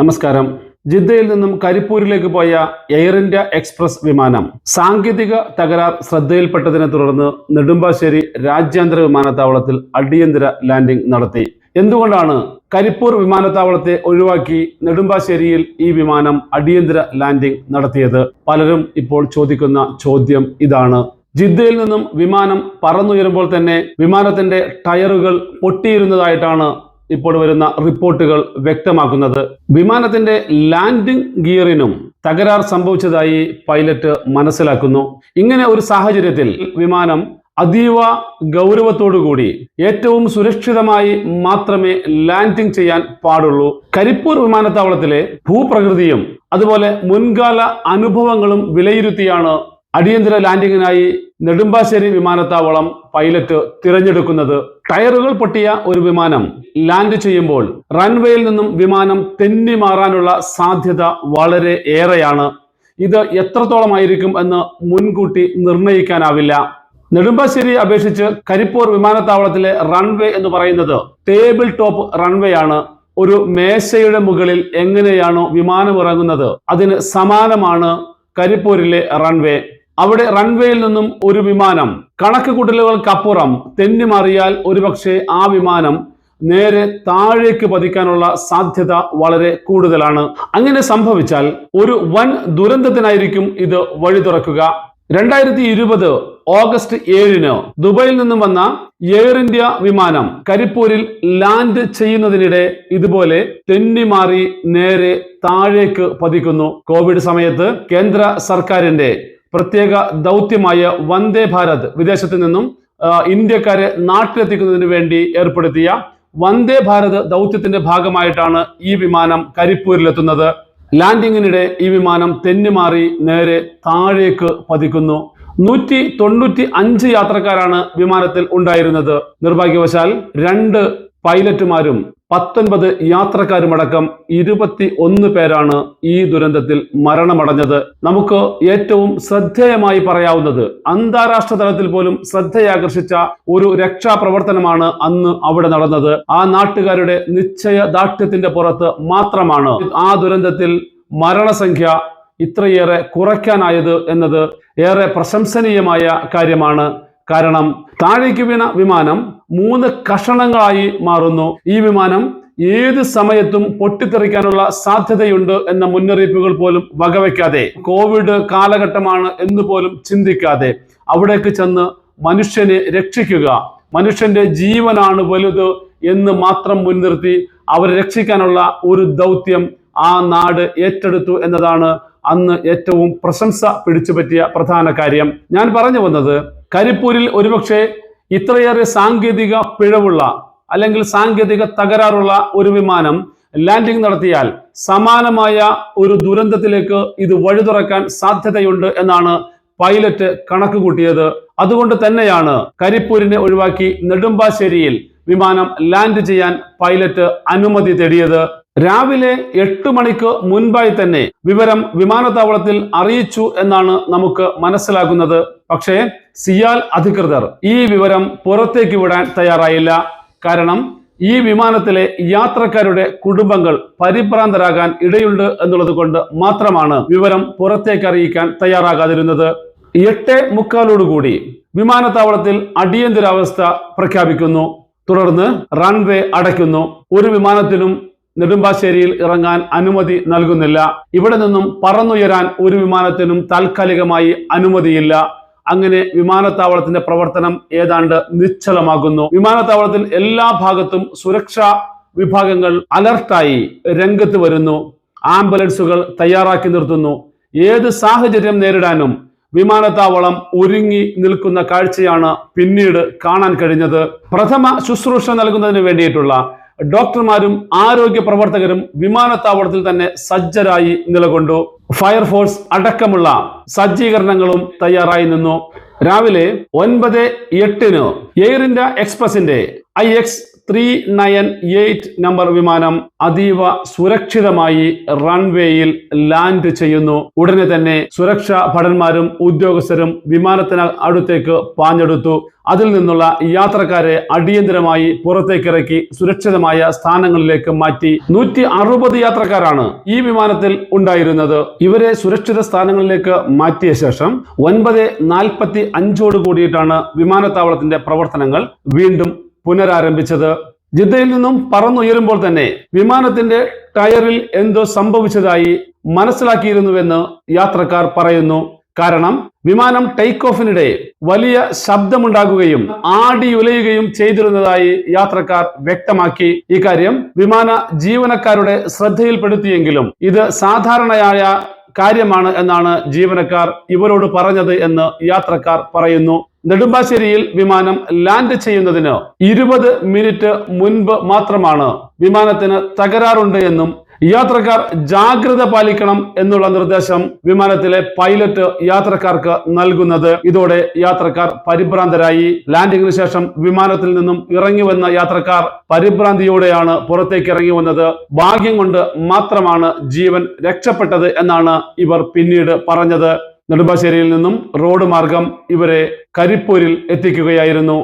നമസ്കാരം. ജിദ്ദയിൽ നിന്നും കരിപ്പൂരിലേക്ക് പോയ എയർ ഇന്ത്യ എക്സ്പ്രസ് വിമാനം സാങ്കേതിക തകരാർ ശ്രദ്ധയിൽപ്പെട്ടതിനെ തുടർന്ന് നെടുമ്പാശ്ശേരി രാജ്യാന്തര വിമാനത്താവളത്തിൽ അടിയന്തര ലാൻഡിംഗ് നടത്തി. എന്തുകൊണ്ടാണ് കരിപ്പൂർ വിമാനത്താവളത്തെ ഒഴിവാക്കി നെടുമ്പാശ്ശേരിയിൽ ഈ വിമാനം അടിയന്തര ലാൻഡിംഗ് നടത്തിയത്? പലരും ഇപ്പോൾ ചോദിക്കുന്ന ചോദ്യം ഇതാണ്. ജിദ്ദയിൽ നിന്നും വിമാനം പറന്നുയരുമ്പോൾ തന്നെ വിമാനത്തിന്റെ ടയറുകൾ പൊട്ടിയിരുന്നതായിട്ടാണ് ഇപ്പോൾ വരുന്ന റിപ്പോർട്ടുകൾ വ്യക്തമാക്കുന്നത്. വിമാനത്തിന്റെ ലാൻഡിംഗ് ഗിയറിനും തകരാർ സംഭവിച്ചതായി പൈലറ്റ് മനസ്സിലാക്കുന്നു. ഇങ്ങനെ ഒരു സാഹചര്യത്തിൽ വിമാനം അതീവ ഗൗരവത്തോടുകൂടി ഏറ്റവും സുരക്ഷിതമായി മാത്രമേ ലാൻഡിംഗ് ചെയ്യാൻ പാടുള്ളൂ. കരിപ്പൂർ വിമാനത്താവളത്തിലെ ഭൂപ്രകൃതിയും അതുപോലെ മുൻകാല അനുഭവങ്ങളും വിലയിരുത്തിയാണ് അടിയന്തര ലാൻഡിങ്ങിനായി നെടുമ്പാശ്ശേരി വിമാനത്താവളം പൈലറ്റ് തിരഞ്ഞെടുക്കുന്നത്. ടയറുകൾ പൊട്ടിയ ഒരു വിമാനം ലാൻഡ് ചെയ്യുമ്പോൾ റൺവേയിൽ നിന്നും വിമാനം തെന്നി മാറാനുള്ള സാധ്യത വളരെ ഏറെയാണ്. ഇത് എത്രത്തോളമായിരിക്കും എന്ന് മുൻകൂട്ടി നിർണയിക്കാനാവില്ല നെടുമ്പാശ്ശേരി അപേക്ഷിച്ച് കരിപ്പൂർ വിമാനത്താവളത്തിലെ റൺവേ എന്ന് പറയുന്നത് ടേബിൾ ടോപ്പ് റൺവേ ആണ്. ഒരു മേശയുടെ മുകളിൽ എങ്ങനെയാണോ വിമാനം ഇറങ്ങുന്നത് അതിന് സമാനമാണ് കരിപ്പൂരിലെ റൺവേ. അവിടെ റൺവേയിൽ നിന്നും ഒരു വിമാനം കണക്ക് കൂട്ടലുകൾക്കപ്പുറം തെന്നി മാറിയാൽ ഒരുപക്ഷെ ആ വിമാനം നേരെ താഴേക്ക് പതിക്കാനുള്ള സാധ്യത വളരെ കൂടുതലാണ്. അങ്ങനെ സംഭവിച്ചാൽ ഒരു വൻ ദുരന്തത്തിനായിരിക്കും ഇത് വഴി തുറക്കുക. രണ്ടായിരത്തി ഇരുപത് ഓഗസ്റ്റ് ഏഴിന് ദുബൈയിൽ നിന്നും വന്ന എയർ ഇന്ത്യ വിമാനം കരിപ്പൂരിൽ ലാൻഡ് ചെയ്യുന്നതിനിടെ ഇതുപോലെ തെന്നിമാറി നേരെ താഴേക്ക് പതിക്കുന്നു. കോവിഡ് സമയത്ത് കേന്ദ്ര സർക്കാരിന്റെ പ്രത്യേക ദൗത്യമായ വന്ദേ ഭാരത് വിദേശത്ത് നിന്നും ഇന്ത്യക്കാരെ നാട്ടിലെത്തിക്കുന്നതിന് വേണ്ടി ഏർപ്പെടുത്തിയ വന്ദേ ഭാരത് ദൗത്യത്തിന്റെ ഭാഗമായിട്ടാണ് ഈ വിമാനം കരിപ്പൂരിലെത്തുന്നത്. ലാൻഡിങ്ങിനിടെ ഈ വിമാനം തെന്നിമാറി നേരെ താഴേക്ക് പതിക്കുന്നു. നൂറ്റി തൊണ്ണൂറ്റി അഞ്ച് യാത്രക്കാരാണ് വിമാനത്തിൽ ഉണ്ടായിരുന്നത്. നിർഭാഗ്യവശാൽ രണ്ട് പൈലറ്റുമാരും പത്തൊൻപത് യാത്രക്കാരുമടക്കം ഇരുപത്തി ഒന്ന് പേരാണ് ഈ ദുരന്തത്തിൽ മരണമടഞ്ഞത്. നമുക്ക് ഏറ്റവും ശ്രദ്ധേയമായി പറയാവുന്നത് അന്താരാഷ്ട്ര തലത്തിൽ പോലും ശ്രദ്ധയാകർഷിച്ച ഒരു രക്ഷാപ്രവർത്തനമാണ് അന്ന് അവിടെ നടന്നത്. ആ നാട്ടുകാരുടെ നിശ്ചയദാർഢ്യത്തിന്റെ പുറത്ത് മാത്രമാണ് ആ ദുരന്തത്തിൽ മരണസംഖ്യ ഇത്രയേറെ കുറയ്ക്കാനായത് എന്നത് ഏറെ പ്രശംസനീയമായ കാര്യമാണ്. കാരണം താഴേക്ക് വീണ വിമാനം മൂന്ന് കഷണങ്ങളായി മാറുന്നു. ഈ വിമാനം ഏത് സമയത്തും പൊട്ടിത്തെറിക്കാനുള്ള സാധ്യതയുണ്ട് എന്ന മുന്നറിയിപ്പുകൾ പോലും വകവയ്ക്കാതെ കോവിഡ് കാലഘട്ടമാണ് എന്ന് പോലും ചിന്തിക്കാതെ അവിടേക്ക് ചെന്ന് മനുഷ്യനെ രക്ഷിക്കുക. മനുഷ്യന്റെ ജീവനാണ് വലുത് എന്ന് മാത്രം മുൻനിർത്തി അവരെ രക്ഷിക്കാനുള്ള ഒരു ദൗത്യം ആ നാട് ഏറ്റെടുത്തു എന്നതാണ് അന്ന് ഏറ്റവും പ്രശംസ പിടിച്ചുപറ്റിയ പ്രധാന കാര്യം. ഞാൻ പറഞ്ഞു വന്നത് കരിപ്പൂരിൽ ഒരുപക്ഷെ ഇത്രയേറെ സാങ്കേതിക പിഴവുള്ള അല്ലെങ്കിൽ സാങ്കേതിക തകരാറുള്ള ഒരു വിമാനം ലാൻഡിംഗ് നടത്തിയാൽ സമാനമായ ഒരു ദുരന്തത്തിലേക്ക് ഇത് വഴി തുറക്കാൻ സാധ്യതയുണ്ട് എന്നാണ് പൈലറ്റ് കണക്ക് കൂട്ടിയത്. അതുകൊണ്ട് തന്നെയാണ് കരിപ്പൂരിനെ ഒഴിവാക്കി നെടുമ്പാശ്ശേരിയിൽ വിമാനം ലാൻഡ് ചെയ്യാൻ പൈലറ്റ് അനുമതി തേടിയത്. രാവിലെ എട്ട് മണിക്ക് മുൻപായി തന്നെ വിവരം വിമാനത്താവളത്തിൽ അറിയിച്ചു എന്നാണ് നമുക്ക് മനസ്സിലാക്കുന്നത് പക്ഷേ സിയാൽ അധികൃതർ ഈ വിവരം പുറത്തേക്ക് വിടാൻ തയ്യാറായില്ല. കാരണം ഈ വിമാനത്തിലെ യാത്രക്കാരുടെ കുടുംബങ്ങൾ പരിഭ്രാന്തരാകാൻ ഇടയുണ്ട് എന്നുള്ളത് കൊണ്ട് മാത്രമാണ് വിവരം പുറത്തേക്ക് അറിയിക്കാൻ തയ്യാറാകാതിരുന്നത്. എട്ട് മുക്കാലോടുകൂടി വിമാനത്താവളത്തിൽ അടിയന്തരാവസ്ഥ പ്രഖ്യാപിക്കുന്നു. തുടർന്ന് റൺവേ അടയ്ക്കുന്നു. ഒരു വിമാനത്തിനും നെടുമ്പാശ്ശേരിയിൽ ഇറങ്ങാൻ അനുമതി നൽകുന്നില്ല. ഇവിടെ നിന്നും പറന്നുയരാൻ ഒരു വിമാനത്തിനും താൽക്കാലികമായി അനുമതിയില്ല. അങ്ങനെ വിമാനത്താവളത്തിന്റെ പ്രവർത്തനം ഏതാണ്ട് നിശ്ചലമാകുന്നു. വിമാനത്താവളത്തിൽ എല്ലാ ഭാഗത്തും സുരക്ഷാ വിഭാഗങ്ങൾ അലർട്ടായി രംഗത്ത് വരുന്നു. ആംബുലൻസുകൾ തയ്യാറാക്കി നിർത്തുന്നു. ഏത് സാഹചര്യം നേരിടാനും വിമാനത്താവളം ഒരുങ്ങി നിൽക്കുന്ന കാഴ്ചയാണ് പിന്നീട് കാണാൻ കഴിഞ്ഞത്. പ്രഥമ ശുശ്രൂഷ നൽകുന്നതിന് വേണ്ടിയിട്ടുള്ള ഡോക്ടർമാരും ആരോഗ്യ പ്രവർത്തകരും വിമാനത്താവളത്തിൽ തന്നെ സജ്ജരായി നിലകൊണ്ടു. ഫയർഫോഴ്സ് അടക്കമുള്ള സജ്ജീകരണങ്ങളും തയ്യാറായി നിന്നു. രാവിലെ ഒൻപത് എട്ടിന് air India എക്സ്പ്രസിന്റെ I X three nine eight number വിമാനം അതീവ സുരക്ഷിതമായി റൺവേയിൽ ലാൻഡ് ചെയ്യുന്നു. ഉടനെ തന്നെ സുരക്ഷാ ഭടന്മാരും ഉദ്യോഗസ്ഥരും വിമാനത്തിന് അടുത്തേക്ക് പാഞ്ഞെടുത്തു. അതിൽ നിന്നുള്ള യാത്രക്കാരെ അടിയന്തരമായി പുറത്തേക്കിറക്കി സുരക്ഷിതമായ സ്ഥാനങ്ങളിലേക്ക് മാറ്റി. നൂറ്റി അറുപത് യാത്രക്കാരാണ് ഈ വിമാനത്തിൽ ഉണ്ടായിരുന്നത്. ഇവരെ സുരക്ഷിത സ്ഥാനങ്ങളിലേക്ക് മാറ്റിയ ശേഷം ഒൻപത് നാൽപ്പത്തി അഞ്ചോട് കൂടിയിട്ടാണ് വിമാനത്താവളത്തിന്റെ പ്രവർത്തനങ്ങൾ വീണ്ടും പുനരാരംഭിച്ചത്. ജിദ്ദയിൽ നിന്നും പറന്നുയരുമ്പോൾ തന്നെ വിമാനത്തിന്റെ ടയറിൽ എന്തോ സംഭവിച്ചതായി മനസ്സിലാക്കിയിരുന്നുവെന്ന് യാത്രക്കാർ പറയുന്നു. കാരണം വിമാനം ടേക്ക് ഓഫിനിടെ വലിയ ശബ്ദമുണ്ടാകുകയും ആടിയുലയുകയും ചെയ്തിരുന്നതായി യാത്രക്കാർ വ്യക്തമാക്കി. ഇക്കാര്യം വിമാന ജീവനക്കാരുടെ ശ്രദ്ധയിൽപ്പെടുത്തിയെങ്കിലും ഇത് സാധാരണയായ കാര്യമാണ് എന്നാണ് ജീവനക്കാർ ഇവരോട് പറഞ്ഞത് എന്ന് യാത്രക്കാർ പറയുന്നു. നെടുമ്പാശ്ശേരിയിൽ വിമാനം ലാൻഡ് ചെയ്യുന്നതിന് ഇരുപത് മിനിറ്റ് മുൻപ് മാത്രമാണ് വിമാനത്തിന് തകരാറുണ്ട് എന്നും യാത്രക്കാർ ജാഗ്രത പാലിക്കണം എന്നുള്ള നിർദ്ദേശം വിമാനത്തിലെ പൈലറ്റ് യാത്രക്കാർക്ക് നൽകുന്നത്. ഇതോടെ യാത്രക്കാർ പരിഭ്രാന്തരായി. ലാൻഡിങ്ങിന് ശേഷം വിമാനത്തിൽ നിന്നും ഇറങ്ങി വന്ന യാത്രക്കാർ പരിഭ്രാന്തിയോടെയാണ് പുറത്തേക്ക് ഇറങ്ങി വന്നത്. ഭാഗ്യം കൊണ്ട് മാത്രമാണ് ജീവൻ രക്ഷപ്പെട്ടത് എന്നാണ് ഇവർ പിന്നീട് പറഞ്ഞത്. നെടുമ്പാശ്ശേരിയിൽ നിന്നും റോഡ് മാർഗം ഇവരെ കരിപ്പൂരിൽ എത്തിക്കുകയായിരുന്നു.